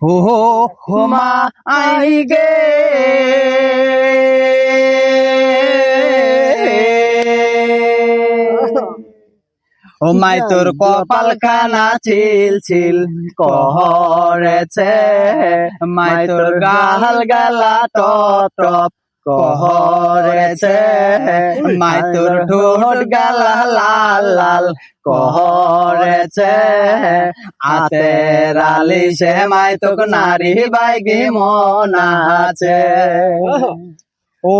হো হো মা, আই গে। ও মাই, তোর কপাল খানা ছিল ছিল, কহরেছে। মাই, তোর গাল গালা টপ কহরেছে মাই তোর ঠোঁট গালা লাল লাল, কহরেছে আতে রালি সে মাই তোক নারী বাইগি মন আছে। ও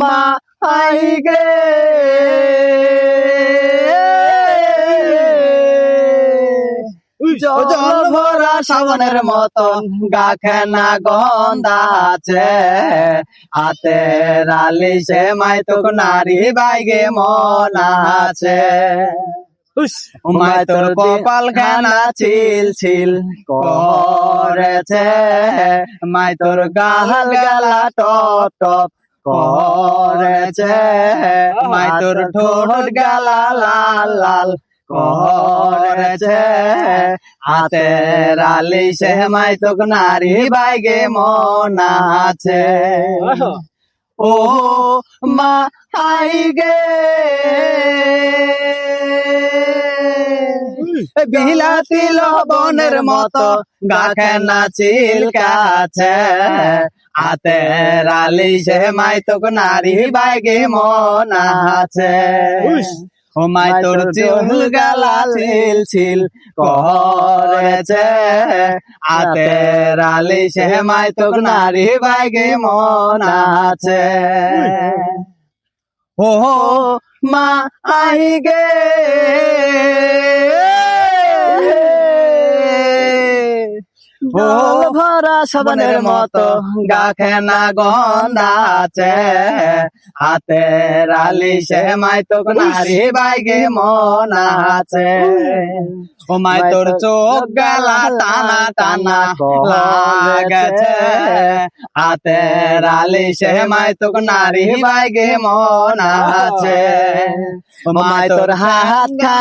মা আই গে। জল ভরা মতন গন্ধা আছে। আতে রালি সে মাই তোক নারী বাইগে মন আছে। তোর কপাল খানা ছিল ছিল করেছে। মাই তোর গাল গালা টপ টপ করেছে। মাই তোর ঠোঁট গালা লাল লাল করেছে। হাতে রালি সে মাই তোক নারী বাইগে মন আছে। ও মা হাই গে। বিলাতি লবণের মতো গাখে নাচিল কাছে। আতে রালি সে মাই তোক নারী বাইগে মন আছে। মাই তোর চুল গালা ছিল ছিল করেছে। আতে রালি সে মাই তোক নারী বাইগে মন আছে। ও মা আই গে। জল ভরা সাবানের মতো গা খেনা গন্ধা আছে। হাতে রালি সে মাই তোক নারী বাইগে মন আছে। ও মাই তোর চোখ গালা টানা টানা লাগেছে। হাতে রালি সে মাই তোক নারী বাইগে মন আছে। মাই তোর হাত খা